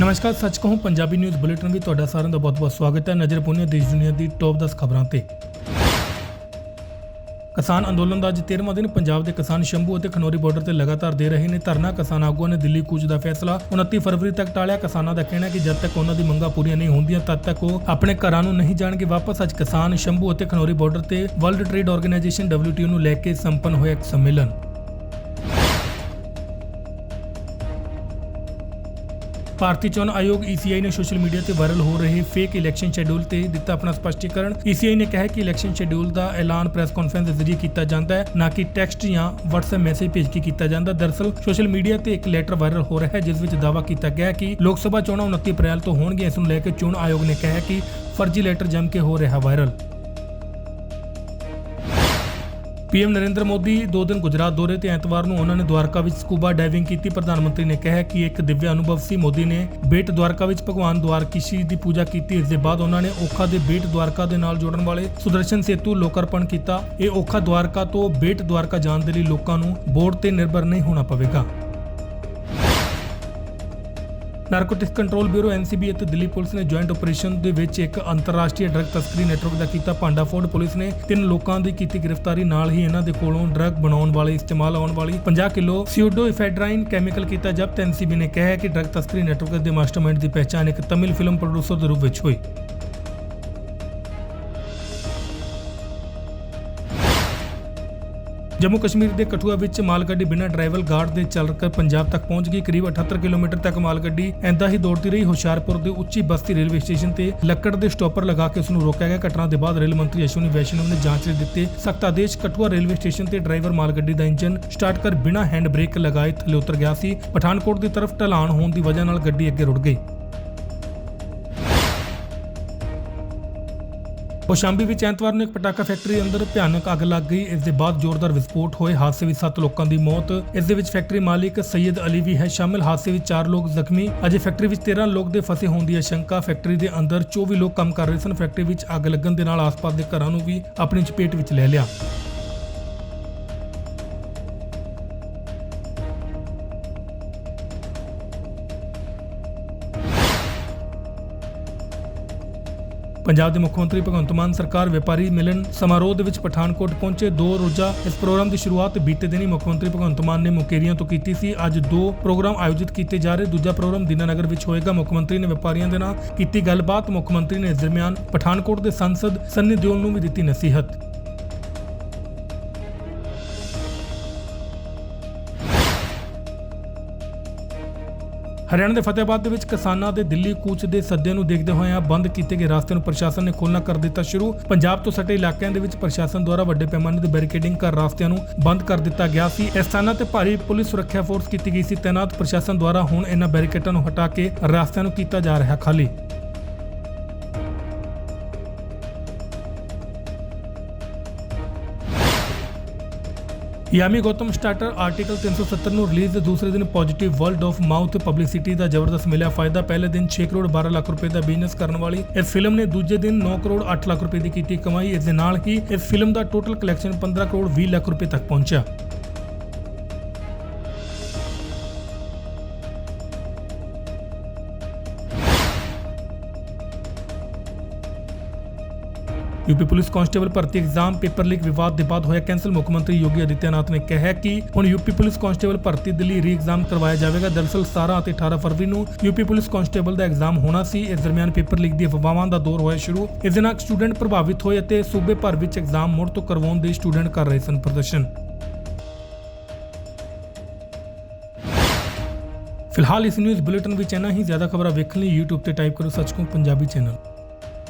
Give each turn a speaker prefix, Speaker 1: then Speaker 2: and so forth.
Speaker 1: ਨਮਸਕਾਰ, ਸੱਚ ਕਹੂੰ, ਪੰਜਾਬੀ ਨਿਊਜ਼ ਬੁਲੇਟਿਨ ਵਿੱਚ ਤੁਹਾਡਾ ਸਾਰਿਆਂ ਦਾ ਬਹੁਤ-ਬਹੁਤ ਸਵਾਗਤ ਹੈ ਨਜ਼ਰ ਪਾਉਂਦੇ ਦੇਸ਼ ਦੁਨੀਆ ਦੀ ਟੌਪ 10 ਖਬਰਾਂ ਤੇ। ਕਿਸਾਨ ਅੰਦੋਲਨ ਦਾ ਅੱਜ 13ਵਾਂ ਦਿਨ, ਪੰਜਾਬ ਦੇ ਕਿਸਾਨ ਸ਼ੰਭੂ ਅਤੇ ਖਨੌਰੀ ਬਾਰਡਰ ਤੇ ਲਗਾਤਾਰ ਦੇ ਰਹੇ ਨੇ ਧਰਨਾ। ਕਿਸਾਨ ਆਗੂਆਂ ਨੇ ਦਿੱਲੀ ਕੂਚ ਦਾ ਫੈਸਲਾ। 29 ਫਰਵਰੀ ਤੱਕ ਟਾਲਿਆ। ਕਿਸਾਨਾਂ ਦਾ ਕਹਿਣਾ ਹੈ ਕਿ ਜਦ ਤੱਕ ਉਹਨਾਂ ਦੀ ਮੰਗਾਂ ਪੂਰੀਆਂ ਨਹੀਂ ਹੁੰਦੀਆਂ, ਤਦ ਤੱਕ ਉਹ ਆਪਣੇ ਘਰਾਂ ਨੂੰ ਨਹੀਂ ਜਾਣਗੇ ਵਾਪਸ। ਅੱਜ ਕਿਸਾਨ ਸ਼ੰਭੂ ਅਤੇ ਖਨੌਰੀ ਬਾਰਡਰ ਤੇ ਵਰਲਡ ਟ੍ਰੇਡ ਆਰਗੇਨਾਈਜੇਸ਼ਨ WTO ਨੂੰ ਲੈ ਕੇ ਸੰਪੰਨ ਹੋਇਆ ਇੱਕ ਸੰਮੇਲਨ। ਭਾਰਤੀ ਚੋਣ ਆਯੋਗ ECI ਨੇ ਸੋਸ਼ਲ ਮੀਡੀਆ ਤੇ ਵਾਇਰਲ ਹੋ ਰਹੇ ਫੇਕ ਇਲੈਕਸ਼ਨ ਸ਼ੈਡਿਊਲ ਤੇ ਦਿੱਤਾ ਆਪਣਾ ਸਪਸ਼ਟੀਕਰਨ। ECI ਨੇ ਕਿਹਾ ਕਿ ਇਲੈਕਸ਼ਨ ਸ਼ੈਡਿਊਲ ਦਾ ਐਲਾਨ ਪ੍ਰੈਸ ਕਾਨਫਰੰਸ ਦੇ ਜ਼ਰੀਏ ਕੀਤਾ ਜਾਂਦਾ ਹੈ, ਨਾ ਕਿ ਟੈਕਸਟ ਜਾਂ WhatsApp ਮੈਸੇਜ ਭੇਜ ਕੇ ਕੀਤਾ ਜਾਂਦਾ। ਦਰਅਸਲ, ਸੋਸ਼ਲ ਮੀਡੀਆ ਤੇ ਇੱਕ ਲੈਟਰ ਵਾਇਰਲ ਹੋ ਰਿਹਾ ਹੈ, ਜਿਸ ਵਿੱਚ ਦਾਅਵਾ ਕੀਤਾ ਗਿਆ ਹੈ ਕਿ ਲੋਕ ਸਭਾ ਚੋਣਾਂ 29 ਅਪ੍ਰੈਲ ਤੋਂ ਹੋਣਗੀਆਂ, ਇਸ ਨੂੰ ਲੈ ਕੇ ਚੋਣ ਆਯੋਗ ਨੇ ਕਿਹਾ ਕਿ ਫਰਜ਼ੀ ਲੈਟਰ ਜਮ ਕੇ ਹੋ ਰਿਹਾ ਵਾਇਰਲ ਪੀਐਮ ਨਰਿੰਦਰ ਮੋਦੀ ਦੋ ਦਿਨ ਗੁਜਰਾਤ ਦੌਰੇ ਤੇ ਐਤਵਾਰ ਨੂੰ ਉਹਨਾਂ ਨੇ ਦੁਆਰਕਾ ਵਿੱਚ ਸਕੂਬਾ ਡਾਈਵਿੰਗ ਕੀਤੀ। ਪ੍ਰਧਾਨ ਮੰਤਰੀ ਨੇ ਕਿਹਾ ਕਿ ਇੱਕ ਦਿਵਯ ਅਨੁਭਵ ਸੀ। ਮੋਦੀ ਨੇ ਬੇਟ ਦੁਆਰਕਾ ਵਿੱਚ ਭਗਵਾਨ ਦਵਾਰਕੀਸ਼ੀ ਦੀ ਪੂਜਾ ਕੀਤੀ। ਇਸ ਦੇ ਬਾਅਦ ਉਹਨਾਂ ਨੇ ਔਖਾ ਦੇ ਬੇਟ ਦੁਆਰਕਾ ਦੇ ਨਾਲ ਜੋੜਨ ਵਾਲੇ ਸੁਦਰਸ਼ਨ ਸੇਤੂ ਲੋਕਾਰਪਣ ਕੀਤਾ। ਇਹ ਔਖਾ ਦੁਆਰਕਾ ਤੋਂ ਬੇਟ ਦੁਆਰਕਾ ਜਾਣ ਦੇ ਲਈ ਲੋਕਾਂ ਨੂੰ ਬੋਰਡ ਤੇ ਨਿਰਭਰ ਨਹੀਂ ਹੋਣਾ ਪਵੇਗਾ। ਨਾਰਕੋਟਿਕਸ ਕੰਟਰੋਲ ਬਿਊਰੋ ਐਨਸੀਬੀ ਅਤੇ ਦਿੱਲੀ ਪੁਲਿਸ ਨੇ ਜੁਆਇੰਟ ਆਪਰੇਸ਼ਨ ਦੇ ਵਿੱਚ ਇੱਕ ਅੰਤਰਰਾਸ਼ਟਰੀ ਡਰੱਗ ਤਸਕਰੀ ਨੈਟਵਰਕ ਦਾ ਕੀਤਾ ਭਾਂਡਾਫੋੜ ਪੁਲਿਸ ਨੇ ਤਿੰਨ ਲੋਕਾਂ ਦੀ ਕੀਤੀ ਗ੍ਰਿਫਤਾਰੀ, ਨਾਲ ਹੀ ਇਹਨਾਂ ਦੇ ਕੋਲੋਂ ਡਰੱਗ ਬਣਾਉਣ ਵਾਲੇ, ਇਸਤੇਮਾਲ ਆਉਣ ਵਾਲੀ 50 ਕਿਲੋ ਸਿਊਡੋਇਫੈਡਰਾਈਨ ਕੈਮੀਕਲ ਕੀਤਾ ਜ਼ਬਤ। ਐਨਸੀਬੀ ਨੇ ਕਿਹਾ ਹੈ ਕਿ ਡਰੱਗ ਤਸਕਰੀ ਨੈਟਵਰਕ ਦੇ ਮਾਸਟਰਮਾਈਂਡ ਦੀ ਪਛਾਣ ਇੱਕ ਤਮਿਲ ਫਿਲਮ ਪ੍ਰੋਡਿਊਸਰ ਦੇ ਰੂਪ ਵਿੱਚ ਹੋਈ। ਜੰਮੂ ਕਸ਼ਮੀਰ ਦੇ ਕਠੂਆ ਵਿੱਚ ਮਾਲ ਗੱਡੀ ਬਿਨਾਂ ਡਰਾਈਵਰ ਗਾਰਡ ਦੇ ਚੱਲ ਕੇ ਪੰਜਾਬ ਤੱਕ ਪਹੁੰਚ ਗਈ। ਕਰੀਬ 78 ਕਿਲੋਮੀਟਰ ਤੱਕ ਮਾਲ ਗੱਡੀ ਐਂਦਾ ਹੀ ਦੌੜਦੀ ਰਹੀ। ਹੁਸ਼ਿਆਰਪੁਰ ਦੇ ਉੱਚੀ ਬਸਤੀ ਰੇਲਵੇ ਸਟੇਸ਼ਨ ਤੇ ਲੱਕੜ ਦੇ ਸਟਾਪਰ ਲਗਾ ਕੇ ਉਸ ਨੂੰ ਰੋਕਿਆ ਗਿਆ। ਘਟਨਾ ਦੇ ਬਾਅਦ ਰੇਲ ਮੰਤਰੀ ਅਸ਼ਵਨੀ ਵੈਸ਼ਨਵ ਨੇ ਜਾਂਚ ਲਈ ਦਿੱਤੇ। ਸਖਤ ਆਦੇਸ਼ ਕਠੂਆ ਰੇਲਵੇ ਸਟੇਸ਼ਨ ਤੇ ਡਰਾਈਵਰ ਮਾਲ ਗੱਡੀ ਦਾ ਇੰਜਨ ਸਟਾਰਟ ਕਰ ਬਿਨਾਂ ਹੈਂਡ ਬ੍ਰੇਕ ਲਗਾਏ ਥੱਲੇ ਉਤਰ ਗਿਆ ਸੀ। ਪਠਾਨਕੋਟ ਦੀ ਤਰਫ ਢਲਾਨ ਹੋਣ ਦੀ ਵਜ੍ਹਾ ਨਾਲ ਗੱਡੀ ਅੱਗੇ ਰੁੜ ਗਈ। ਕੋਸ਼ਾਂਬੀ ਵਿੱਚ ਐਤਵਾਰ ਨੂੰ ਇੱਕ ਪਟਾਕਾ ਫੈਕਟਰੀ ਅੰਦਰ ਭਿਆਨਕ ਅੱਗ ਲੱਗ ਗਈ। ਇਸ ਦੇ ਬਾਅਦ ਜ਼ੋਰਦਾਰ ਵਿਸਫੋਟ ਹੋਏ। ਹਾਦਸੇ ਵਿੱਚ 7 ਲੋਕਾਂ ਦੀ ਮੌਤ। ਇਸ ਦੇ ਵਿੱਚ ਫੈਕਟਰੀ ਮਾਲਿਕ ਸੈਯਦ ਅਲੀ ਵੀ ਹੈ। ਸ਼ਾਮਿਲ ਹਾਦਸੇ ਵਿੱਚ 4 ਲੋਕ ਜ਼ਖਮੀ। ਅਜੇ ਫੈਕਟਰੀ ਵਿੱਚ 13 ਲੋਕ ਦੇ ਫਸੇ ਹੋਣ ਦੀ ਆਸ਼ੰਕਾ। ਫੈਕਟਰੀ ਦੇ ਅੰਦਰ 24 ਲੋਕ ਕੰਮ ਕਰ ਰਹੇ ਸਨ। ਫੈਕਟਰੀ ਵਿੱਚ ਅੱਗ ਲੱਗਣ ਦੇ ਨਾਲ ਆਸ-ਪਾਸ ਦੇ ਘਰਾਂ ਨੂੰ ਵੀ ਆਪਣੀ ਚਪੇਟ ਵਿੱਚ ਲੈ ਲਿਆ। ਪੰਜਾਬ ਦੇ ਮੁੱਖ ਮੰਤਰੀ ਭਗਵੰਤ ਮਾਨ ਸਰਕਾਰ ਵਪਾਰੀ ਮਿਲਣ ਸਮਾਰੋਹ ਦੇ ਵਿੱਚ ਪਠਾਨਕੋਟ ਪਹੁੰਚੇ। ਦੋ ਰੋਜ਼ਾ ਇਸ ਪ੍ਰੋਗਰਾਮ ਦੀ ਸ਼ੁਰੂਆਤ ਬੀਤੇ ਦਿਨੀ ਮੁੱਖ ਮੰਤਰੀ ਭਗਵੰਤ ਮਾਨ ਨੇ ਮੁਕੇਰੀਆਂ ਤੋਂ ਕੀਤੀ ਸੀ। ਅੱਜ ਦੋ ਪ੍ਰੋਗਰਾਮ ਆਯੋਜਿਤ ਕੀਤੇ ਜਾ ਰਹੇ। ਦੂਜਾ ਪ੍ਰੋਗਰਾਮ ਦੀਨਾਨਗਰ ਵਿੱਚ ਹੋਏਗਾ। ਮੁੱਖ ਮੰਤਰੀ ਨੇ ਵਪਾਰੀਆਂ ਦੇ ਨਾਲ ਕੀਤੀ ਗੱਲਬਾਤ। ਮੁੱਖ ਮੰਤਰੀ ਨੇ ਇਸ ਦਰਮਿਆਨ ਪਠਾਨਕੋਟ ਦੇ ਸੰਸਦ ਸੰਨੀ ਦਿਓਲ ਨੂੰ ਵੀ ਦਿੱਤੀ ਨਸੀਹਤ। ਹਰਿਆਣਾ ਦੇ ਫਤਿਹਾਬਾਦ ਦੇ ਵਿੱਚ ਕਿਸਾਨਾਂ ਦੇ ਦਿੱਲੀ ਕੂਚ ਦੇ ਸੱਦੇ ਨੂੰ ਦੇਖਦੇ ਹੋਏ ਬੰਦ ਕੀਤੇ ਗਏ ਰਸਤੇ ਨੂੰ ਪ੍ਰਸ਼ਾਸਨ ਨੇ ਖੋਲ੍ਹਣਾ ਕਰ ਦਿੱਤਾ ਸ਼ੁਰੂ। ਪੰਜਾਬ ਤੋਂ ਸਟੇ ਇਲਾਕਿਆਂ ਦੇ ਵਿੱਚ ਪ੍ਰਸ਼ਾਸਨ ਦੁਆਰਾ ਵੱਡੇ ਪੈਮਾਨੇ ਤੇ ਬੈਰੀਕੇਡਿੰਗ ਕਰ ਰਸਤਿਆਂ ਨੂੰ ਬੰਦ ਕਰ ਦਿੱਤਾ ਗਿਆ ਸੀ। ਇਸ ਸਥਾਨਾਂ ਤੇ ਭਾਰੀ ਪੁਲਿਸ ਸੁਰੱਖਿਆ ਫੋਰਸ ਕੀਤੀ ਗਈ ਸੀ। ਤੈਨਾਤ ਪ੍ਰਸ਼ਾਸਨ ਦੁਆਰਾ ਹੁਣ ਇਹਨਾਂ ਬੈਰੀਕੇਡਾਂ ਨੂੰ ਹਟਾ ਕੇ ਰਸਤਿਆਂ ਨੂੰ ਕੀਤਾ ਜਾ ਰਿਹਾ ਖਾਲੀ। ਯਾਮੀ ਗੌਤਮ ਸਟਾਰਟਰ ਆਰਟੀਕਲ 370 ਨੂੰ ਰਿਲੀਜ਼ ਦੇ ਦੂਸਰੇ ਦਿਨ positive world of mouth publicity ਦਾ ਜ਼ਬਰਦਸਤ ਮਿਲਿਆ ਫਾਇਦਾ। ਪਹਿਲੇ ਦਿਨ 6 ਕਰੋੜ 12 ਲੱਖ ਰੁਪਏ ਦਾ ਬਿਜ਼ਨਸ ਕਰਨ ਵਾਲੀ ਇਸ ਫਿਲਮ ਨੇ ਦੂਜੇ ਦਿਨ 9 ਕਰੋੜ 8 ਲੱਖ ਰੁਪਏ ਦੀ ਕੀਤੀ ਕਮਾਈ। ਇਸ ਦੇ ਨਾਲ ਹੀ ਇਸ ਫਿਲਮ ਦਾ ਟੋਟਲ ਕਲੈਕਸ਼ਨ 15 ਕਰੋੜ 20 ਲੱਖ ਰੁਪਏ ਤੱਕ ਪਹੁੰਚਿਆ। ਯੂਪੀ ਪੁਲਿਸ ਕਾਂਸਟੇਬਲ ਭਰਤੀ ਐਗਜ਼ਾਮ ਪੇਪਰ ਲੀਕ ਵਿਵਾਦ ਦੇ ਬਾਅਦ ਹੋਇਆ ਕੈਂਸਲ, ਮੁੱਖ ਮੰਤਰੀ ਯੋਗੀ ਆਦਿੱਤਿਆਨਾਥ ਨੇ ਕਿਹਾ ਕਿ ਹੁਣ ਯੂਪੀ ਪੁਲਿਸ ਕਾਂਸਟੇਬਲ ਭਰਤੀ ਦੇ ਰੀ-ਐਗਜ਼ਾਮ ਕਰਵਾਇਆ ਜਾਵੇਗਾ। ਦਰਅਸਲ 17 ਅਤੇ 18 ਫਰਵਰੀ ਨੂੰ ਯੂਪੀ ਪੁਲਿਸ ਕਾਂਸਟੇਬਲ ਦਾ ਐਗਜ਼ਾਮ ਹੋਣਾ ਸੀ। ਇਸ ਦਰਮਿਆਨ ਪੇਪਰ ਲੀਕ ਦੀ ਅਫਵਾਹਾਂ ਦਾ ਦੌਰ ਹੋਇਆ ਸ਼ੁਰੂ। ਇਸ ਦੇ ਨਾਲ ਸਟੂਡੈਂਟ ਪ੍ਰਭਾਵਿਤ ਹੋਏ ਅਤੇ ਸੂਬੇ ਭਰ ਵਿੱਚ ਐਗਜ਼ਾਮ ਮੁੜ ਤੋਂ ਕਰਵਾਉਣ ਦੇ ਸਟੂਡੈਂਟ ਕਰ ਰਹੇ ਸਨ ਪ੍ਰਦਰਸ਼ਨ। ਫਿਲਹਾਲ ਇਸ ਨਿਊਜ਼ ਬੁਲੇਟਿਨ ਵਿੱਚ ਇੰਨਾ ਹੀ। ਜ਼ਿਆਦਾ ਖਬਰਾਂ ਵੇਖਣ ਲਈ YouTube ਤੇ ਟਾਈਪ ਕਰੋ ਸੱਚਕੋ ਪੰਜਾਬੀ ਚੈਨਲ।